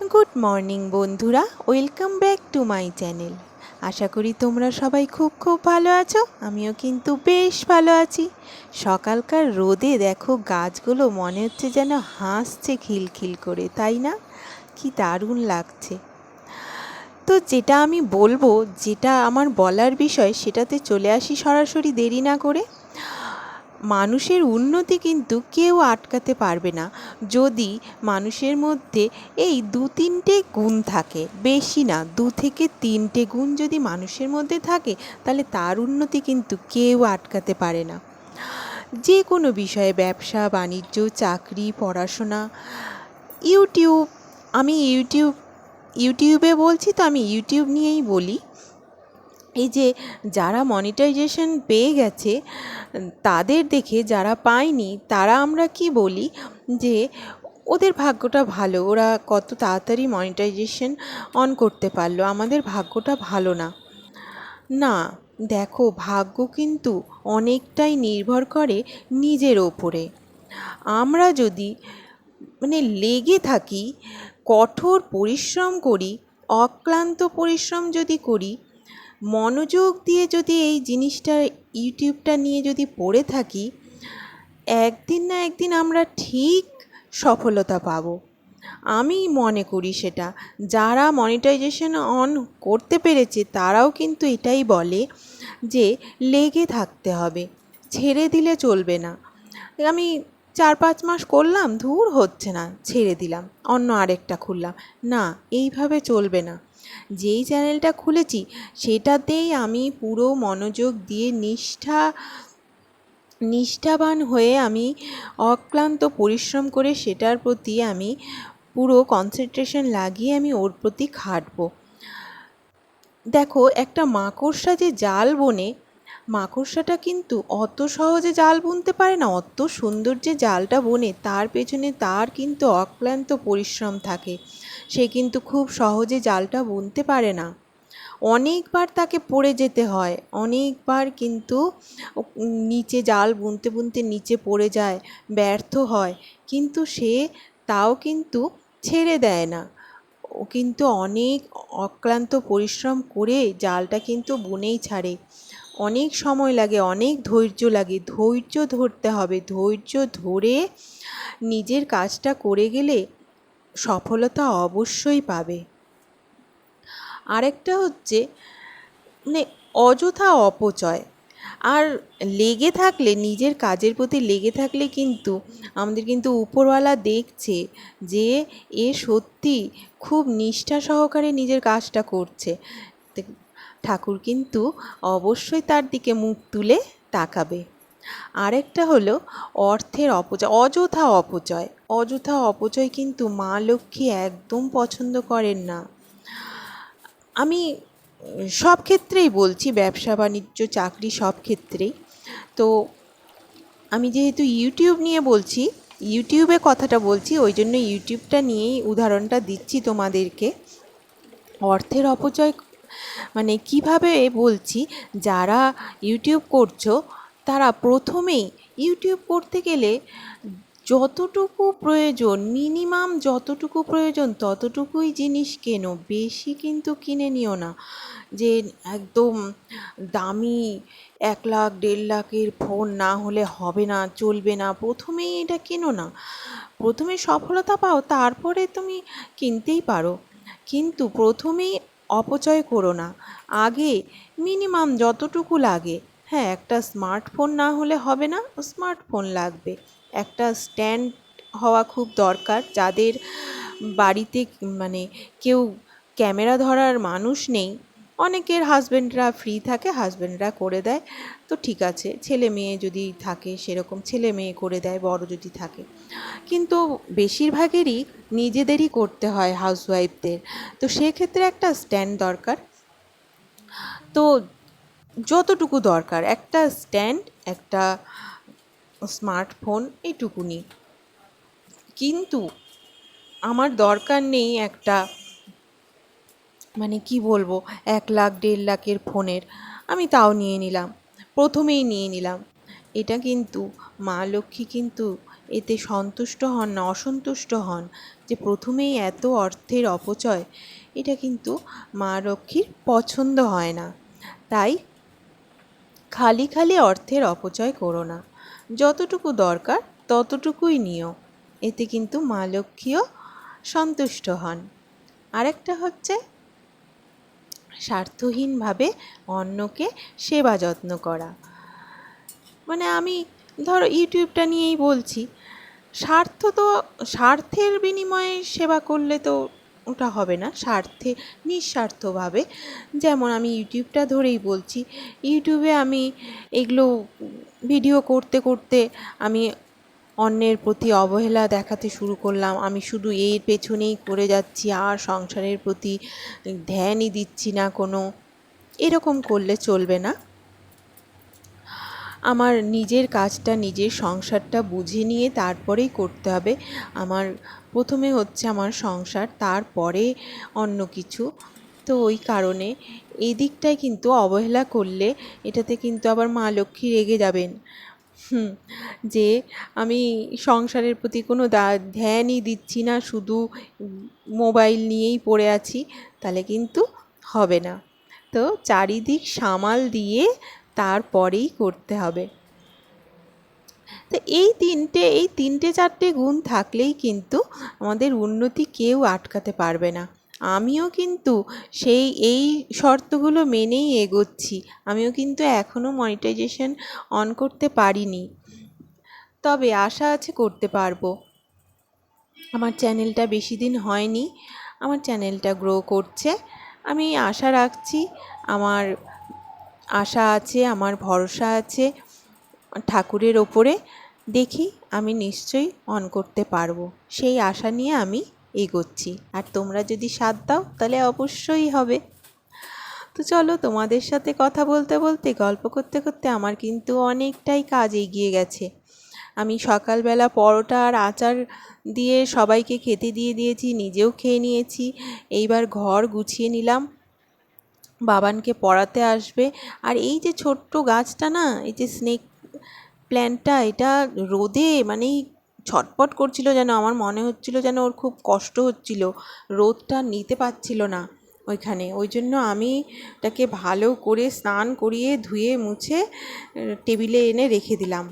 Good morning বন্ধুরা। Welcome back to my channel আশা করি তোমরা সবাই খুব খুব ভালো আছো, আমিও কিন্তু বেশ ভালো আছি। সকালকার রোদে দেখো গাছগুলো মনে হচ্ছে যেন হাসছে খিলখিল করে, তাই না? কি দারুণ লাগছে। তো যেটা আমি বলব, যেটা আমার বলার বিষয়, সেটাতে চলে আসি সরাসরি দেরি না করে। মানুষের উন্নতি কিন্তু কেউ আটকাতে পারবে না। যদি মানুষের মধ্যে এই দু তিনটে গুণ থাকে, বেশি না, দু থেকে তিনটে গুণ যদি মানুষের মধ্যে থাকে, তাহলে তার উন্নতি কিন্তু কেউ আটকাতে পারে না। যে কোনো বিষয়ে ব্যবসা, বাণিজ্য, চাকরি, পড়াশোনা, ইউটিউব, আমি ইউটিউব, ইউটিউবে বলছি তো আমি ইউটিউব নিয়েই বলি। এই যে যারা মনিটাইজেশন পেয়ে গেছে, তাদের দেখে যারা পায়নি, তারা আমরা কি বলি? যে ওদের ভাগ্যটা ভালো, ওরা কত তাড়াতাড়ি মনিটাইজেশন অন করতে পারল, আমাদের ভাগ্যটা ভালো না। না, দেখো, ভাগ্য কিন্তু অনেকটাই নির্ভর করে নিজের ওপরে। আমরা যদি মানে লেগে থাকি, কঠোর পরিশ্রম করি, অক্লান্ত পরিশ্রম যদি করি মনোযোগ দিয়ে যদি এই জিনিসটা ইউটিউবটা নিয়ে যদি পড়ে থাকি, একদিন না একদিন আমরা ঠিক সফলতা পাবো। আমি মনে করি সেটা। যারা মনিটাইজেশন অন করতে পেরেছে, তারাও কিন্তু এটাই বলে যে, লেগে থাকতে হবে। ছেড়ে দিলে চলবে না। আমি চার পাঁচ মাস করলাম, ধুর হচ্ছে না, ছেড়ে দিলাম, অন্য আরেকটা খুললাম। না, এইভাবে চলবে না। যেই চ্যানেলটা খুলেছি, সেটাতেই আমি পুরো মনোযোগ দিয়ে নিষ্ঠা, নিষ্ঠাবান হয়ে আমি অক্লান্ত পরিশ্রম করে সেটার প্রতি আমি পুরো কনসেন্ট্রেশন লাগিয়ে আমি ওর প্রতি খাটবো। দেখো, একটা মাকড়সা যে জাল বোনে, মাকড়সাটা কিন্তু অত সহজে জাল বুনতে পারে না, অত সুন্দর যে জালটা বোনে, তার পেছনে তার কিন্তু অক্লান্ত পরিশ্রম থাকে। সে কিন্তু খুব সহজে জালটা বুনতে পারে না। অনেকবার তাকে পড়ে যেতে হয়। অনেকবার কিন্তু নিচে জাল বুনতে বুনতে নিচে পড়ে যায়, ব্যর্থ হয়। কিন্তু সে তাও কিন্তু ছেড়ে দেয় না। ও কিন্তু অনেক অক্লান্ত পরিশ্রম করে জালটা কিন্তু বুনেই ছাড়ে। অনেক সময় লাগে, অনেক ধৈর্য লাগে। ধৈর্য ধরতে হবে। ধৈর্য ধরে নিজের কাজটা করে গেলে সফলতা অবশ্যই পাবে। আরেকটা হচ্ছে মানে অযথা অপচয়। আর লেগে থাকলে, নিজের কাজের প্রতি লেগে থাকলে কিন্তু আমাদের কিন্তু উপরওয়ালা দেখছে যে এ সত্যি খুব নিষ্ঠা সহকারে নিজের কাজটা করছে। ঠাকুর কিন্তু অবশ্যই তার দিকে মুখ তুলে তাকাবে। আরেকটা হলো অর্থের অপচয়, অযথা অপচয়। অযথা অপচয় কিন্তু মা লক্ষ্মী একদম পছন্দ করেন না। আমি সব ক্ষেত্রেই বলছি, ব্যবসা, বাণিজ্য, চাকরি সব ক্ষেত্রেই। তো আমি যেহেতু ইউটিউব নিয়ে বলছি, ইউটিউবে কথাটা বলছি, ওই জন্য ইউটিউবটা নিয়েই উদাহরণটা দিচ্ছি তোমাদেরকে। অর্থের অপচয় মানে কীভাবে বলছি, যারা ইউটিউব করছ, তারা প্রথমেই ইউটিউব করতে গেলে যতটুকু প্রয়োজন মিনিমাম যতটুকু প্রয়োজন, ততটুকুই জিনিস কেনো, বেশি কিন্তু কিনে নিও না। যে একদম দামি এক লাখ, দেড় লাখের ফোন না হলে হবে না, চলবে না, প্রথমেই এটা কেনো না? প্রথমে সফলতা পাও, তারপরে তুমি কিনতেই পারো। কিন্তু প্রথমেই অপচয় করো না। আগে মিনিমাম যতটুকু লাগে হ্যাঁ একটা স্মার্টফোন না হলে হবে না স্মার্টফোন লাগবে। একটা স্ট্যান্ড হওয়া খুব দরকার, যাদের বাড়িতে মানে কেউ ক্যামেরা ধরার মানুষ নেই, অনেকের হাজব্যান্ডরা ফ্রি থাকে হাজব্যান্ডরা করে দেয়, তো ঠিক আছে, ছেলে মেয়ে যদি থাকে সেরকম ছেলে মেয়ে করে দেয়, বড় যদি থাকে। কিন্তু বেশিরভাগেরই নিজেদেরই করতে হয় হাউসওয়াইফদের তো সেক্ষেত্রে একটা স্ট্যান্ড দরকার। তো যতটুকু দরকার, একটা স্ট্যান্ড, একটা স্মার্টফোন এটুকুনি। কিন্তু আমার দরকার নেই একটা মানে কি বলব, এক লাখ, দেড় লাখের ফোনের। আমি তাও নিয়ে নিলাম, প্রথমেই নিয়ে নিলাম। এটা কিন্তু মা লক্ষ্মী কিন্তু এতে সন্তুষ্ট হন না, অসন্তুষ্ট হন যে প্রথমেই এত অর্থের অপচয়, এটা কিন্তু মা লক্ষ্মীর পছন্দ হয় না। তাই খালি খালি অর্থের অপচয় করো না। যতটুকু দরকার, ততটুকুই নিও। এতে কিন্তু মা লক্ষ্মীও সন্তুষ্ট হন। আরেকটা হচ্ছে স্বার্থহীনভাবে অন্যকে সেবা যত্ন করা। মানে আমি ধরো ইউটিউবটা নিয়েই বলছি, স্বার্থ তো, স্বার্থের বিনিময়ে সেবা করলে তো ওটা হবে না, স্বার্থে, নিঃস্বার্থভাবে। যেমন আমি ইউটিউবটা ধরেই বলছি, ইউটিউবে আমি এগুলো ভিডিও করতে করতে আমি অন্যের প্রতি অবহেলা দেখাতে শুরু করলাম। আমি শুধু এর পেছনেই করে যাচ্ছি, আর সংসারের প্রতি ধ্যানই দিচ্ছি না কোনো। এরকম করলে চলবে না। আমার নিজের কাজটা, নিজের সংসারটা বুঝে নিয়ে তারপরেই করতে হবে। আমার প্রথমে হচ্ছে আমার সংসার, তারপরে অন্য কিছু। তো ওই কারণে এই দিকটায় কিন্তু অবহেলা করলে এটাতে কিন্তু আবার মা লক্ষ্মী রেগে যাবেন। যে আমি সংসারের প্রতি কোনো ধ্যানই দিচ্ছি না, শুধু মোবাইল নিয়েই পড়ে আছি, তাহলে কিন্তু হবে না। তো চারিদিক সামাল দিয়ে তারপরেই করতে হবে। তো এই তিনটে এই তিনটে চারটে গুণ থাকলেই কিন্তু আমাদের উন্নতি কেউ আটকাতে পারবে না। আমিও কিন্তু সেই, এই শর্তগুলো মেনেই এগোচ্ছি। আমিও কিন্তু এখনও মনিটাইজেশন অন করতে পারিনি। তবে আশা আছে করতে পারব। আমার চ্যানেলটা বেশি দিন হয়নি। আমার চ্যানেলটা গ্রো করছে। আমি আশা রাখছি আমার আশা আছে, আমার ভরসা আছে, ঠাকুরের ওপরে। দেখি আমি নিশ্চয়ই অন করতে পারব। সেই আশা নিয়ে আমি এগোচ্ছি। আর তোমরা যদি সাথ দাও, তাহলে অবশ্যই হবে। তো চলো, তোমাদের সাথে কথা বলতে বলতে, গল্প করতে করতে আমার কিন্তু অনেকটাই কাজ এগিয়ে গেছে। আমি সকালবেলা পরোটা আর আচার দিয়ে সবাইকে খেতে দিয়ে দিয়েছি, নিজেও খেয়ে নিয়েছি। এইবার ঘর গুছিয়ে নিলাম। বাবানকে পড়াতে আসবে। আর এই যে ছোট্ট গাছটা না, এই যে স্নেক প্ল্যান্টটা এটা রোদে মানে ছটপট করছিল যেন, আমার মনে হচ্ছিল যেন ওর খুব কষ্ট হচ্ছিল। রোদটা নিতে পারছিল না ওইখানে। ওই জন্য আমি তাকে ভালো করে স্নান করিয়ে ধুয়ে মুছে টেবিলে এনে রেখে দিলাম।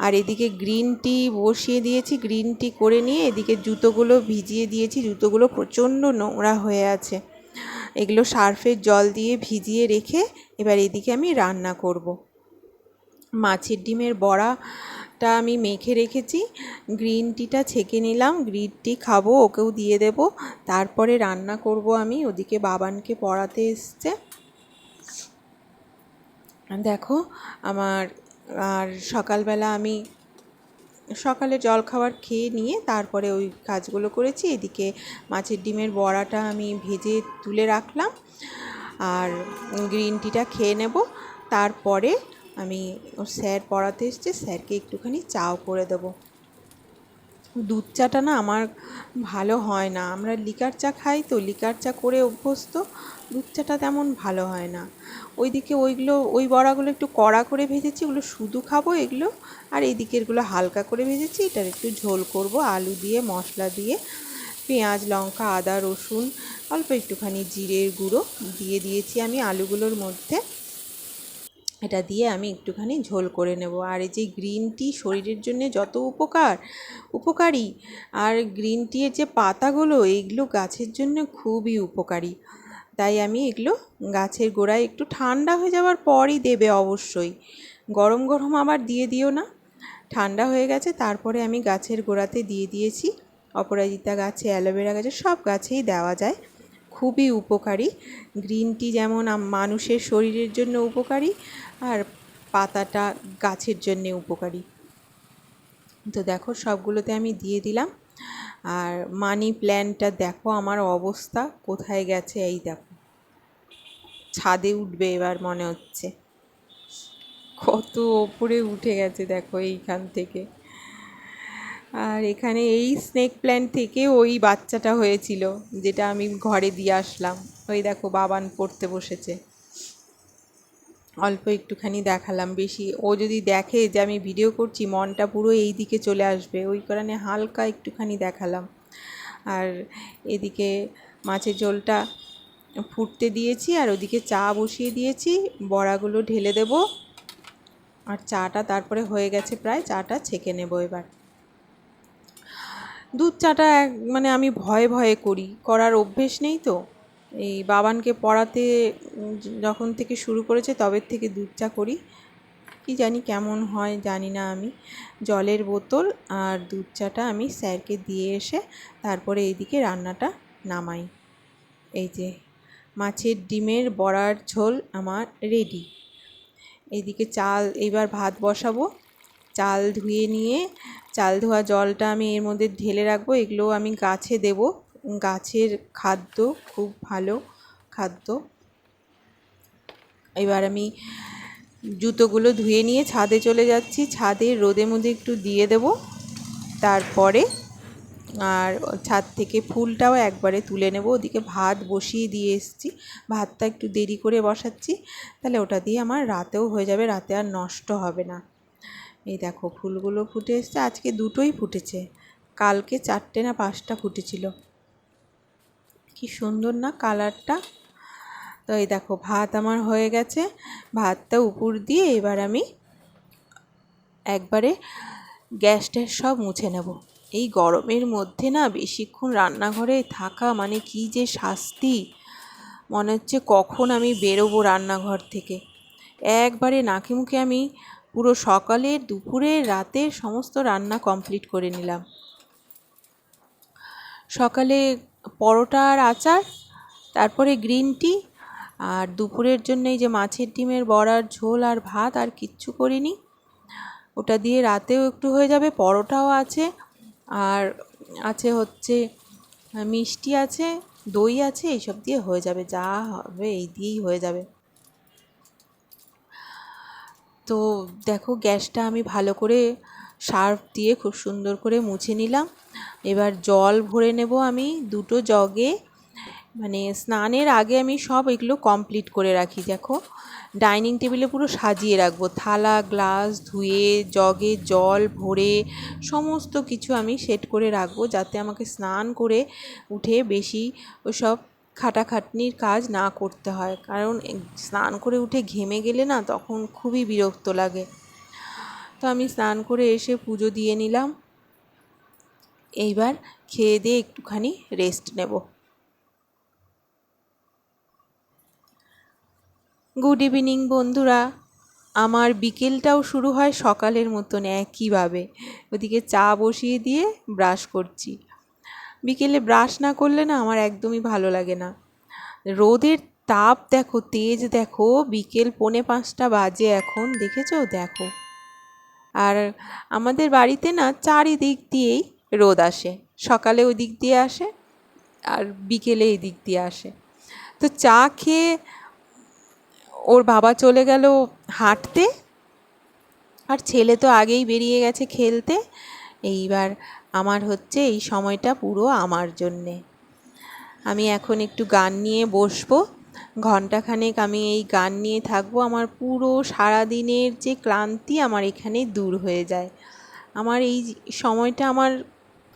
আর এদিকে গ্রিন টি বসিয়ে দিয়েছি। গ্রিন টি করে নিয়ে এদিকে জুতোগুলো ভিজিয়ে দিয়েছি। জুতোগুলো প্রচণ্ড নোংরা হয়ে আছে। এগুলো সার্ফের জল দিয়ে ভিজিয়ে রেখে এবার এদিকে আমি রান্না করব। মাছের ডিমের বড়াটা আমি মেখে রেখেছি। গ্রিন টিটা ছেঁকে নিলাম, গ্রিন টি খাব, ওকেও দিয়ে দেবো। তারপরে রান্না করব আমি, ওদিকে বাবানকে পড়াতে এসছে। দেখো, আমার, আর সকালবেলা আমি সকালে জল জলখাবার খেয়ে নিয়ে তারপরে ওই কাজগুলো করেছি। এদিকে মাছের ডিমের বড়াটা আমি ভেজে তুলে রাখলাম আর গ্রিন টিটা খেয়ে নেব। তারপরে আমি স্যার পড়াতে এসছে, স্যারকে একটুখানি চাও করে দেবো। দুধ চাটা না আমার ভালো হয় না। আমরা লিকার চা খাই তো, লিকার চা করে অভ্যস্ত দুধ চাটা তেমন ভালো হয় না। ওইদিকে ওইগুলো, ওই বড়াগুলো একটু কড়া করে ভেজেছি, ওগুলো শুধু খাব এগুলো, আর এই দিকেরগুলো হালকা করে ভেজেছি, এটার একটু ঝোল করব, আলু দিয়ে, মশলা দিয়ে, পেঁয়াজ, লঙ্কা, আদা, রসুন, অল্প একটুখানি জিরের গুঁড়ো দিয়ে দিয়েছি আমি আলুগুলোর মধ্যে। এটা দিয়ে আমি একটুখানি ঝোল করে নেব। আর এই যে গ্রিন টি শরীরের জন্য যত উপকার, উপকারী। আর গ্রিন টিয়ের যে পাতাগুলো, এইগুলো গাছের জন্য খুবই উপকারী। তাই আমি এগুলো গাছের গোড়ায় একটু ঠান্ডা হয়ে যাওয়ার পরই দেবে অবশ্যই। গরম গরম আবার দিয়ে দিও না। ঠান্ডা হয়ে গেছে, তারপরে আমি গাছের গোড়াতে দিয়ে দিয়েছি। অপরাজিতা গাছে, অ্যালোভেরা গাছে, সব গাছেই দেওয়া যায়। খুবই উপকারী। গ্রিন টি যেমন মানুষের শরীরের জন্য উপকারী আর পাতাটা গাছের জন্যে উপকারী। তো দেখো সবগুলোতে আমি দিয়ে দিলাম। আর মানি প্ল্যান্টটা দেখো আমার অবস্থা কোথায় গেছে, এই দেখো। ছাদে উঠবে এবার মনে হচ্ছে। কত ওপরে উঠে গেছে দেখো এইখান থেকে। আর এখানে এই স্নেক প্ল্যান্ট থেকে ওই বাচ্চাটা হয়েছিল, যেটা আমি ঘরে দিয়ে আসলাম। ওই দেখো, বাবান পড়তে বসেছে। অল্প একটুখানি দেখালাম, বেশি। ও যদি দেখে যে আমি ভিডিও করছি, মনটা পুরো এই দিকে চলে আসবে। ওই কারণে হালকা একটুখানি দেখালাম। আর এদিকে মাছের ঝোলটা ফুটতে দিয়েছি, আর ওদিকে চা বসিয়ে দিয়েছি। বড়াগুলো ঢেলে দেব। আর চাটা তারপরে হয়ে গেছে প্রায়, চাটা ছেঁকে নেব এবার। দুধ চাটা এক মানে আমি ভয়ে ভয়ে করি। করার অভ্যেস নেই তো। এই বাবানকে পড়াতে যখন থেকে শুরু করেছে তবে থেকে দুধ চা করি। কি জানি কেমন হয় জানি না আমি। জলের বোতল আর দুধ চাটা আমি স্যারকে দিয়ে এসে তারপরে এইদিকে রান্নাটা নামাই। এই যে মাছের ডিমের বড়ার ঝোল আমার রেডি। এইদিকে চাল এইবার ভাত বসাবো। চাল ধুয়ে নিয়ে, চাল ধোয়া জলটা আমি এর মধ্যে ঢেলে রাখব। এগুলো আমি গাছে দেব। গাছের খাদ্য খুব ভালো খাদ্য। এবার আমি জুতোগুলো ধুয়ে নিয়ে ছাদে চলে যাচ্ছি। ছাদে রোদে মধ্যে একটু দিয়ে দেব। তারপরে আর ছাদ থেকে ফুলটাও একবারে তুলে নেব। ওদিকে ভাত বসিয়ে দিয়ে এসেছি। ভাতটা একটু দেরি করে বসাচ্ছি। তাহলে ওটা দিয়ে আমার রাতেও হয়ে যাবে। রাতে আর নষ্ট হবে না। এই দেখো, ফুলগুলো ফুটে এসছে। আজকে দুটোই ফুটেছে। কালকে চারটে না পাঁচটা ফুটেছিল। কি সুন্দর না কালারটা। তো এই দেখো, ভাত আমার হয়ে গেছে। ভাতটা উপর দিয়ে এবার আমি একবারে গ্যাস ট্যাস সব মুছে নেব। এই গরমের মধ্যে না বেশিক্ষণ রান্নাঘরে থাকা মানে কি যে শাস্তি। মনে হচ্ছে কখন আমি বেরোবো রান্নাঘর থেকে। একবারে নাকে মুখে আমি পুরো সকালের দুপুরের রাতের সমস্ত রান্না কমপ্লিট করে নিলাম। সকালে পরোটা আর আচার, তারপরে গ্রিন টি, আর দুপুরের জন্য এই যে মাছের ডিমের বড়ার ঝোল আর ভাত আর কিচ্ছু করিনি, ওটা দিয়ে রাতেও একটু হয়ে যাবে, পরোটাও আছে, আর আছে হচ্ছে মিষ্টি আছে, দই আছে, এইসব দিয়ে হয়ে যাবে, যা হবে এই দিয়েই হয়ে যাবে। তো দেখো গ্যাসটা আমি ভালো করে সার্ফ দিয়ে খুব সুন্দর করে মুছে নিলাম। এবার জল ভরে নেব আমি দুটো জগে। মানে স্নানের আগে আমি সব এগুলো কমপ্লিট করে রাখি, দেখো। ডাইনিং টেবিলে পুরো সাজিয়ে রাখব। থালা, গ্লাস, ধুয়ে, জগে জল ভরে সমস্ত কিছু আমি সেট করে রাখব যাতে আমাকে স্নান করে উঠে বেশি ওসব খাটাখাটনির কাজ না করতে হয়। কারণ স্নান করে উঠে ঘেমে গেলে না তখন খুবই বিরক্ত লাগে। তো আমি স্নান করে এসে পুজো দিয়ে নিলাম। এইবার খেয়ে দিয়ে একটুখানি রেস্ট নেব। গুড ইভিনিং বন্ধুরা। আমার বিকেলটাও শুরু হয় সকালের মতন একইভাবে। ওদিকে চা বসিয়ে দিয়ে ব্রাশ করছি। বিকেলে ব্রাশ না করলে না আমার একদমই ভালো লাগে না। রোদের তাপ দেখো, তেজ দেখো, বিকেল পৌনে পাঁচটা বাজে এখন, দেখেছ? দেখো। আর আমাদের বাড়িতে না চারিদিক দিয়েই রোদ আসে। সকালে ওই দিক দিয়ে আসে আর বিকেলে এই দিক দিয়ে আসে। তো চা খেয়ে ওর বাবা চলে গেল হাঁটতে। আর ছেলে তো আগেই বেরিয়ে গেছে খেলতে। এইবার আমার হচ্ছে এই সময়টা পুরো আমার জন্যে। আমি এখন একটু গান নিয়ে বসবো। ঘণ্টাখানেক আমি এই গান নিয়ে থাকব। আমার পুরো সারাদিনের যে ক্লান্তি আমার এখানে দূর হয়ে যায়। আমার এই সময়টা আমার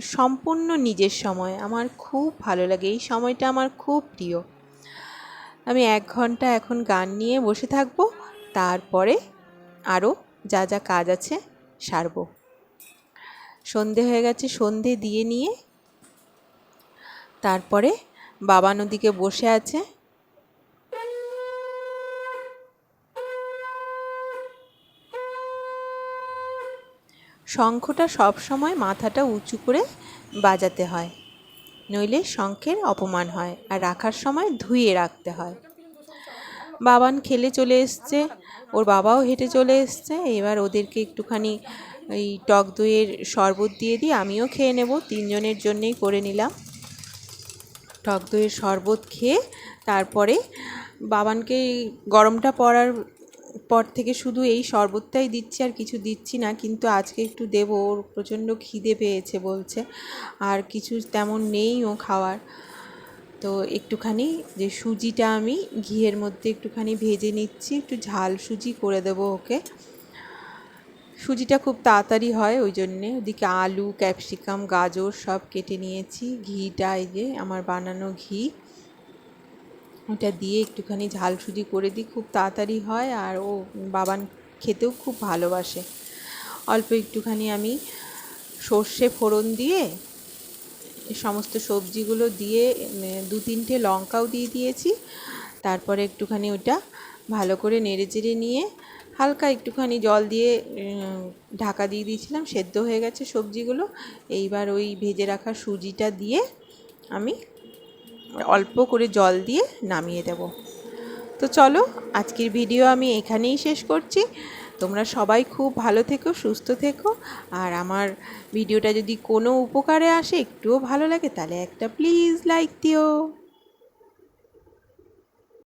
সম্পূর্ণ নিজের সময়। আমার খুব ভালো লাগে। এই সময়টা আমার খুব প্রিয়। আমি এক ঘণ্টা এখন গান নিয়ে বসে থাকব। তারপরে আরও যা যা কাজ আছে সারবো। সন্ধে হয়ে গেছে, সন্ধে দিয়ে নিয়ে তারপরে বাবা নদীকে বসে আছে। শঙ্খটা সবসময় মাথাটা উঁচু করে বাজাতে হয়, নইলে শঙ্খের অপমান হয় আর রাখার সময় ধুয়ে রাখতে হয়। বাবান খেলে চলে এসছে, ওর বাবাও হেঁটে চলে এসছে, এবার ওদেরকে একটুখানি এই টক দইয়ের শরবত দিয়ে দিই আমিও খেয়ে নেব। তিনজনের জন্যেই করে নিলাম। টক দইয়ের শরবত খেয়ে তারপরে বাবানকে গরমটা পড়ার পর থেকে শুধু এই শরবতটাই দিচ্ছি আর কিছু দিচ্ছি না, কিন্তু আজকে একটু দেবো। ওর প্রচণ্ড খিদে পেয়েছে বলছে, আর কিছু তেমন নেই ও খাওয়ার। তো একটুখানি যে সুজিটা আমি ঘিয়ের মধ্যে একটুখানি ভেজে নিচ্ছি, একটু ঝাল সুজি করে দেবো ওকে। সুজিটা খুব তাড়াতাড়ি হয়, ওই জন্যে ওদিকে আলু, ক্যাপসিকাম, গাজর সব কেটে নিয়েছি। ঘিটা এই যে আমার বানানো ঘি, ওটা দিয়ে একটুখানি ঝাল সুজি করে দিই, খুব তাড়াতাড়ি হয় আর ও বাবান খেতেও খুব ভালোবাসে। অল্প একটুখানি আমি সর্ষে ফোড়ন দিয়ে, সমস্ত সবজিগুলো দিয়ে দু তিনটে লঙ্কাও দিয়ে দিয়েছি। তারপরে একটুখানি ওটা ভালো করে নেড়ে চেড়ে নিয়ে হালকা একটুখানি জল দিয়ে ঢাকা দিয়ে দিয়েছিলাম, সেদ্ধ হয়ে গেছে সবজিগুলো। এইবার ওই ভেজে রাখা সুজিটা দিয়ে আমি অল্প করে জল দিয়ে নামিয়ে দেব। তো চলো, আজকের ভিডিও আমি এখানেই শেষ করছি। তোমরা সবাই খুব ভালো থেকো, সুস্থ থেকো। আর আমার ভিডিওটা যদি কোনো উপকারে আসে, একটুও ভালো লাগে, তাহলে একটা প্লিজ লাইক দিও।